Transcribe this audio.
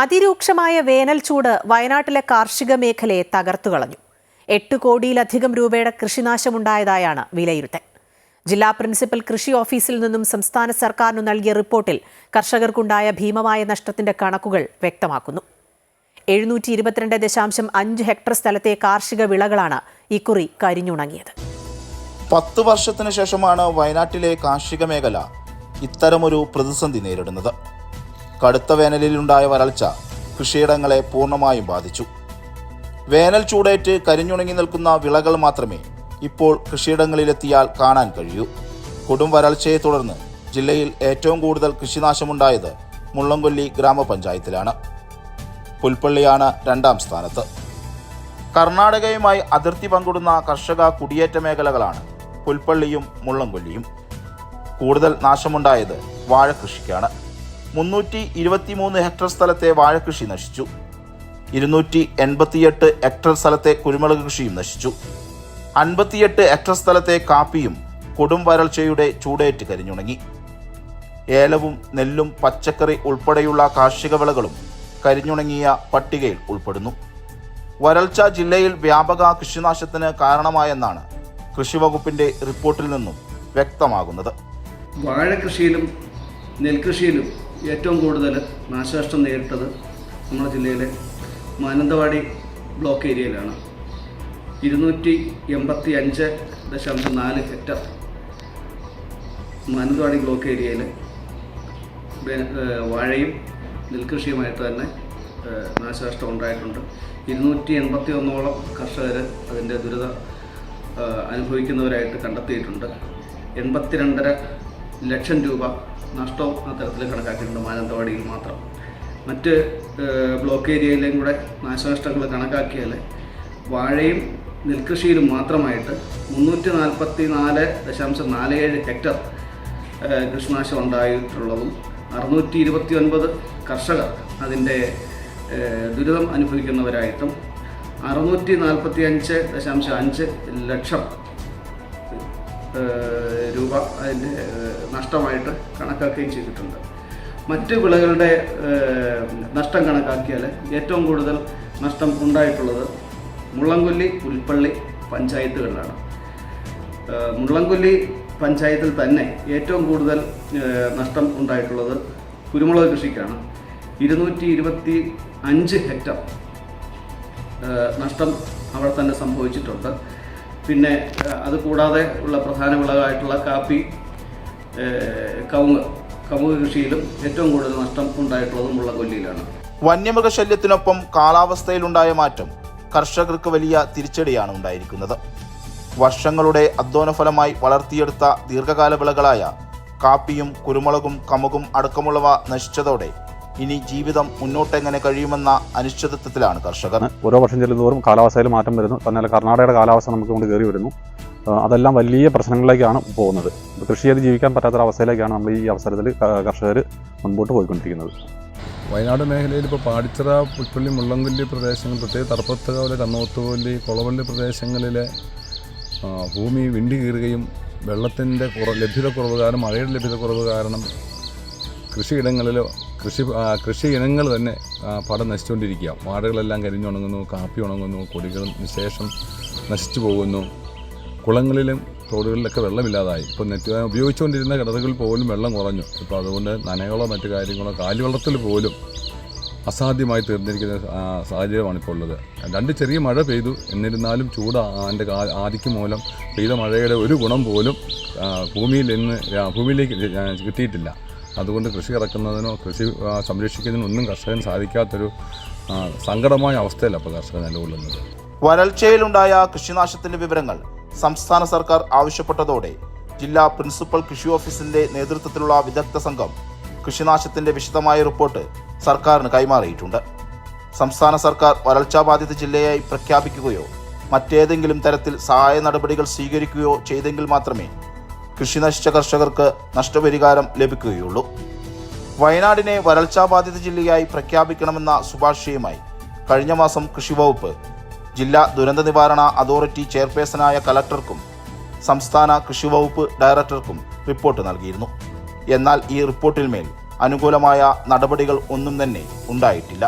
അതിരൂക്ഷമായ വേനൽ ചൂട് വയനാട്ടിലെ കാർഷിക മേഖലയെ തകർത്തു കളഞ്ഞു. എട്ട് കോടിയിലധികം രൂപയുടെ കൃഷിനാശമുണ്ടായതായാണ് വിലയിരുത്തൽ. ജില്ലാ പ്രിൻസിപ്പൽ കൃഷി ഓഫീസിൽ നിന്നും സംസ്ഥാന സർക്കാരിനു നൽകിയ റിപ്പോർട്ടിൽ കർഷകർക്കുണ്ടായ ഭീമമായ നഷ്ടത്തിന്റെ കണക്കുകൾ വ്യക്തമാക്കുന്നു. എഴുന്നൂറ്റി ഇരുപത്തിരണ്ട് ദശാംശം അഞ്ച് ഹെക്ടർ സ്ഥലത്തെ കാർഷിക വിളകളാണ് ഇക്കുറി കരിഞ്ഞുണങ്ങിയത്. പത്ത് വർഷത്തിനു ശേഷമാണ് വയനാട്ടിലെ കാർഷിക മേഖല ഇത്തരമൊരു പ്രതിസന്ധി നേരിടുന്നത്. കടുത്ത വേനലിലുണ്ടായ വരൾച്ച കൃഷിയിടങ്ങളെ പൂർണമായും ബാധിച്ചു. വേനൽ ചൂടേറ്റ് കരിഞ്ഞുണങ്ങി നിൽക്കുന്ന വിളകൾ മാത്രമേ ഇപ്പോൾ കൃഷിയിടങ്ങളിലെത്തിയാൽ കാണാൻ കഴിയൂ. കൊടും വരൾച്ചയെ തുടർന്ന് ജില്ലയിൽ ഏറ്റവും കൂടുതൽ കൃഷിനാശമുണ്ടായത് മുള്ളംകൊല്ലി ഗ്രാമപഞ്ചായത്തിലാണ്. പുൽപ്പള്ളിയാണ് രണ്ടാം സ്ഥാനത്ത്. കർണാടകയുമായി അതിർത്തി പങ്കിടുന്ന കർഷക കുടിയേറ്റ മേഖലകളാണ് പുൽപ്പള്ളിയും മുള്ളംകൊല്ലിയും. കൂടുതൽ നാശമുണ്ടായത് വാഴകൃഷിക്കാണ് മുന്നൂറ്റി ഇരുപത്തിമൂന്ന് ഹെക്ടർ സ്ഥലത്തെ വാഴക്കൃഷി നശിച്ചു. ഇരുന്നൂറ്റി എൺപത്തിയെട്ട് ഹെക്ടർ സ്ഥലത്തെ കുരുമുളക് കൃഷിയും നശിച്ചു. അൻപത്തിയെട്ട് ഹെക്ടർ സ്ഥലത്തെ കാപ്പിയും കൊടും വരൾച്ചയുടെ ചൂടേറ്റ് കരിഞ്ഞുണങ്ങി. ഏലവും നെല്ലും പച്ചക്കറി ഉൾപ്പെടെയുള്ള കാർഷിക വിളകളും കരിഞ്ഞുണങ്ങിയ പട്ടികയിൽ ഉൾപ്പെടുന്നു. വരൾച്ച ജില്ലയിൽ വ്യാപക കൃഷിനാശത്തിന് കാരണമായെന്നാണ് കൃഷിവകുപ്പിന്റെ റിപ്പോർട്ടിൽ നിന്നും വ്യക്തമാകുന്നത്. വാഴകൃഷിയിലും നെൽകൃഷിയിലും ഏറ്റവും കൂടുതൽ നാശനഷ്ടം നേരിട്ടത് നമ്മുടെ ജില്ലയിലെ മാനന്തവാടി ബ്ലോക്ക് ഏരിയയിലാണ്. ഇരുന്നൂറ്റി എൺപത്തി അഞ്ച് ദശാംശം നാല് ഹെക്ടർ മാനന്തവാടി ബ്ലോക്ക് ഏരിയയിൽ വാഴയും നെൽകൃഷിയുമായിട്ട് തന്നെ നാശനഷ്ടം ഉണ്ടായിട്ടുണ്ട്. ഇരുന്നൂറ്റി എൺപത്തി ഒന്നോളം കർഷകർ അതിന്റെ ദുരിത അനുഭവിക്കുന്നവരായിട്ട് കണ്ടെത്തിയിട്ടുണ്ട്. എൺപത്തിരണ്ടര ലക്ഷം രൂപ നഷ്ടവും ആ തരത്തിൽ കണക്കാക്കിയിട്ടുണ്ട്. മാനന്തവാടിയിൽ മാത്രം. മറ്റ് ബ്ലോക്ക് ഏരിയയിലെയും കൂടെ നാശനഷ്ടങ്ങൾ കണക്കാക്കിയാൽ വാഴയും നെൽകൃഷിയിലും മാത്രമായിട്ട് മുന്നൂറ്റി നാൽപ്പത്തി നാല് ദശാംശം നാല് ഏഴ് ഹെക്ടർ കൃഷിനാശം ഉണ്ടായിട്ടുള്ളതും അറുന്നൂറ്റി ഇരുപത്തി ഒൻപത് കർഷകർ അതിന്റെ ദുരിതം അനുഭവിക്കുന്നവരായിട്ടും അറുന്നൂറ്റി നാൽപ്പത്തി അഞ്ച് ദശാംശം അഞ്ച് ലക്ഷം രൂപ അതിന്റെ നഷ്ടമായിട്ട് കണക്കാക്കുകയും ചെയ്തിട്ടുണ്ട്. മറ്റ് വിളകളുടെ നഷ്ടം കണക്കാക്കിയാൽ ഏറ്റവും കൂടുതൽ നഷ്ടം ഉണ്ടായിട്ടുള്ളത് മുള്ളംകൊല്ലി പുൽപ്പള്ളി പഞ്ചായത്തുകളിലാണ്. മുള്ളംകൊല്ലി പഞ്ചായത്തിൽ തന്നെ ഏറ്റവും കൂടുതൽ നഷ്ടം ഉണ്ടായിട്ടുള്ളത് കുരുമുളക് കൃഷിക്കാണ്. ഇരുന്നൂറ്റി ഇരുപത്തി അഞ്ച് ഹെക്ടർ നഷ്ടം അവിടെ തന്നെ സംഭവിച്ചിട്ടുണ്ട്. പിന്നെ ഏഹ് അത് കൂടാതെ ഉള്ള പ്രധാന വിളകളായിട്ടുള്ള കാപ്പി കവുങ്ങ് കവുങ്ങ് കൃഷിയിലും ഏറ്റവും കൂടുതൽ നഷ്ടം ഉണ്ടായിട്ടുള്ളത് മുള്ളക്കൊല്ലിയിലാണ് വന്യമൃഗശല്യത്തിനൊപ്പം കാലാവസ്ഥയിലുണ്ടായ മാറ്റം കർഷകർക്ക് വലിയ തിരിച്ചടിയാണ് ഉണ്ടായിരിക്കുന്നത്. വർഷങ്ങളുടെ അധ്വാനഫലമായി വളർത്തിയെടുത്ത ദീർഘകാല വിളകളായ കാപ്പിയും കുരുമുളകും കമുകും അടക്കമുള്ളവ നശിച്ചതോടെ ഇനി ജീവിതം മുന്നോട്ടെങ്ങനെ കഴിയുമെന്ന അനിശ്ചിതത്വത്തിലാണ് കർഷകർ. ഓരോ വർഷം ചെല്ലുന്നതോറും കാലാവസ്ഥയിൽ മാറ്റം വരുന്നു. തന്നെയല്ല കർണാടകയുടെ കാലാവസ്ഥ നമുക്ക് കൊണ്ട് കയറി വരുന്നു. അതെല്ലാം വലിയ പ്രശ്നങ്ങളിലേക്കാണ് പോകുന്നത്. കൃഷി ചെയ്ത് ജീവിക്കാൻ പറ്റാത്തൊരവസ്ഥയിലേക്കാണ് നമ്മൾ ഈ അവസരത്തിൽ കർഷകർ മുൻപോട്ട് പോയിക്കൊണ്ടിരിക്കുന്നത്. വയനാട് മേഖലയിൽ ഇപ്പോൾ പാടിച്ചിറ പുൽപ്പള്ളി മുള്ളംകൊല്ലി പ്രദേശങ്ങൾ പ്രത്യേകിച്ച് തറപ്പത്തുകോൽ കണ്ണോത്തുകൊല്ലി കൊളവള്ളി പ്രദേശങ്ങളിലെ ഭൂമി വിണ്ടി കീറുകയും വെള്ളത്തിന്റെ കുറ ലഭ്യതക്കുറവ് കാരണം മഴയുടെ ലഭ്യതക്കുറവ് കാരണം കൃഷിയിടങ്ങളിൽ കൃഷി കൃഷി ഇനങ്ങൾ തന്നെ പടം നശിച്ചുകൊണ്ടിരിക്കുക. വാഴകളെല്ലാം കരിഞ്ഞുണങ്ങുന്നു കാപ്പി ഉണങ്ങുന്നു കൊടികളും വിശേഷം നശിച്ചു പോകുന്നു. കുളങ്ങളിലും തോടുകളിലൊക്കെ വെള്ളമില്ലാതായി. ഇപ്പോൾ നെറ്റ് ഉപയോഗിച്ചുകൊണ്ടിരുന്ന കിണറുകളിൽ പോലും വെള്ളം കുറഞ്ഞു. ഇപ്പോൾ അതുകൊണ്ട് നനകളോ മറ്റു കാര്യങ്ങളോ കാലുവെള്ളത്തിൽ പോലും അസാധ്യമായി തീർന്നിരിക്കുന്ന സാഹചര്യമാണ് ഇപ്പോൾ ഉള്ളത് രണ്ട് ചെറിയ മഴ പെയ്തു. എന്നിരുന്നാലും ചൂട് അതിന്റെ ആദിക്ക് മൂലം പെയ്ത മഴയുടെ ഒരു ഗുണം പോലും ഭൂമിയിൽ ഇന്ന് ഭൂമിയിലേക്ക് കിട്ടിയിട്ടില്ല. അതുകൊണ്ട് കൃഷി ഇറക്കുന്നതിനോ കൃഷി സംരക്ഷിക്കുന്നതിനോ ഒന്നും കർഷകന് സാധിക്കാത്തൊരു സങ്കടമായ അവസ്ഥയിലാണ് അപ്പോൾ കർഷകർ നിലകൊള്ളുന്നത്. വരൾച്ചയിലുണ്ടായ കൃഷിനാശത്തിന്റെ വിവരങ്ങൾ സംസ്ഥാന സർക്കാർ ആവശ്യപ്പെട്ടതോടെ ജില്ലാ പ്രിൻസിപ്പൽ കൃഷി ഓഫീസിന്റെ നേതൃത്വത്തിലുള്ള വിദഗ്ധ സംഘം കൃഷിനാശത്തിന്റെ വിശദമായ റിപ്പോർട്ട് സർക്കാരിന് കൈമാറിയിട്ടുണ്ട്. സംസ്ഥാന സർക്കാർ വരൾച്ചാ ബാധിത ജില്ലയായി പ്രഖ്യാപിക്കുകയോ മറ്റേതെങ്കിലും തരത്തിൽ സഹായ നടപടികൾ സ്വീകരിക്കുകയോ ചെയ്തെങ്കിൽ മാത്രമേ കൃഷി നശിച്ച കർഷകർക്ക് നഷ്ടപരിഹാരം ലഭിക്കുകയുള്ളൂ. വയനാടിനെ വരൾച്ചാ ബാധിത ജില്ലയായി പ്രഖ്യാപിക്കണമെന്ന ശുപാർശയുമായി കഴിഞ്ഞ മാസം കൃഷിവകുപ്പ് ജില്ലാ ദുരന്ത നിവാരണ അതോറിറ്റി ചെയർപേഴ്സണായ കലക്ടർക്കും സംസ്ഥാന കൃഷിവകുപ്പ് ഡയറക്ടർക്കും റിപ്പോർട്ട് നൽകിയിരുന്നു. എന്നാൽ ഈ റിപ്പോർട്ടിന്മേൽ അനുകൂലമായ നടപടികൾ ഒന്നും തന്നെ ഉണ്ടായിട്ടില്ല.